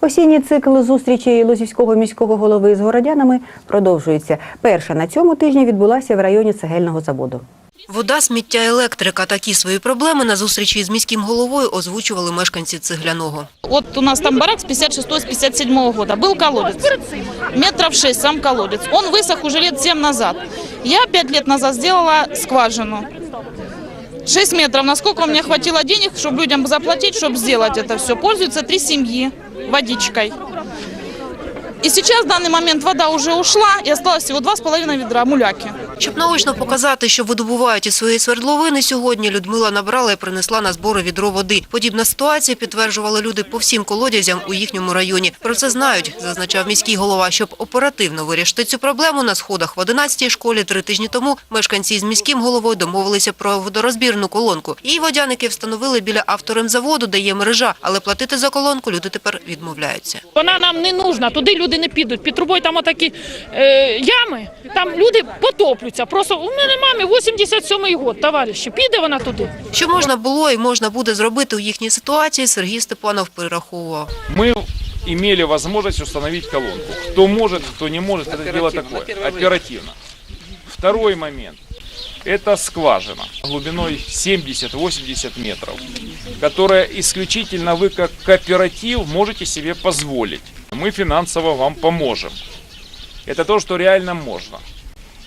Осінній цикл зустрічей Лозівського міського голови з городянами продовжується. Перша на цьому тижні відбулася в районі цегельного заводу. Вода, сміття, електрика – такі свої проблеми на зустрічі з міським головою озвучували мешканці Цегляного. Вот у нас там барак с 56 с 57 года. Был колодец. Метров 6 сам колодец. Он высох уже лет 7 назад. Я 5 лет назад сделала скважину. 6 метров. Насколько у меня хватило денег, чтобы людям заплатить, чтобы сделать это все. Пользуются три семьи водичкой. И сейчас в данный момент вода уже ушла и осталось всего 2,5 ведра муляки. Щоб наочно показати, що видобувають із своєї свердловини, сьогодні Людмила набрала і принесла на збори відро води. Подібна ситуація підтверджували люди по всім колодязям у їхньому районі. Про це знають, зазначав міський голова. Щоб оперативно вирішити цю проблему, на сходах в 11-й школі три тижні тому мешканці з міським головою домовилися про водорозбірну колонку. Її водяники встановили біля авторемзаводу, де є мережа, але платити за колонку люди тепер відмовляються. Вона нам не нужна, туди люди не підуть. Під трубою там отакі е, ями, там люди потоплюються. Просто у мене мамі 87-й год, товариші, піде вона туди. Що можна було і можна буде зробити у їхній ситуації, Сергій Степанов перераховував. Мы имели возможность установить колонку. Кто может, кто не может, это дело такое. Оперативно. Второй момент. Это скважина глубиной 70-80 метров, которая исключительно вы как кооператив можете себе позволить. Мы финансово вам поможем. Это то, что реально можно.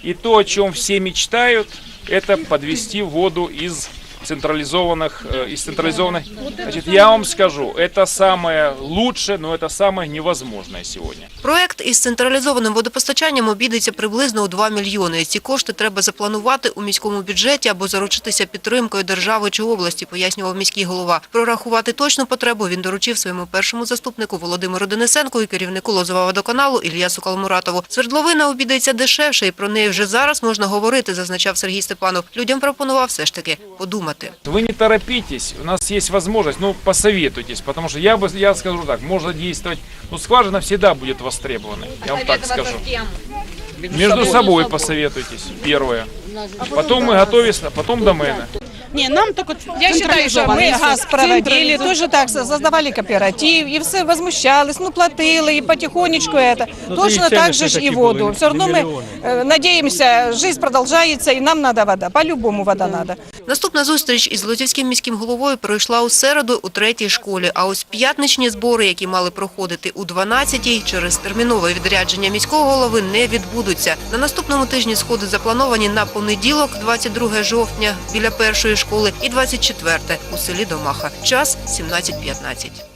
И то, о чем все мечтают, это подвести воду из централизованных, э, из централизованных. Значит, я вам скажу, это самое лучшее, но это самое невозможное сегодня. Проект із централізованим водопостачанням обійдеться приблизно у 2 мільйони. Ці кошти треба запланувати у міському бюджеті або заручитися підтримкою держави чи області, пояснював міський голова. Прорахувати точну потребу він доручив своєму першому заступнику Володимиру Денисенку і керівнику Лозового водоканалу Ільясу Калмуратову. Свердловина обійдеться дешевше, і про неї вже зараз можна говорити, зазначав Сергій Степанов. Людям пропонував все ж таки подумати. Вы не торопитесь, у нас есть возможность, ну посоветуйтесь, потому что я бы, я скажу так, можно действовать, ну скважина всегда будет востребована, я вам так скажу. Между собой посоветуйтесь, первое. Потом мы готовимся, потом домены. Не, нам только Я считаю, що ми газ проводили, Централізовано. теж так создавали кооператив, і все возмущались, ну платили, і потихонечку это. Точно так же ж і воду. Все одно ми е, надіємося, життя продовжується, і нам треба вода. По-любому вода треба. Наступна зустріч із Лозівським міським головою пройшла у середу у третій школі. А ось п'ятничні збори, які мали проходити у 12-й, через термінове відрядження міського голови не відбудуться. На наступному тижні сходи заплановані на понеділок, 22 жовтня, біля першої школи, і 24 у селі Домаха. Час 17.15.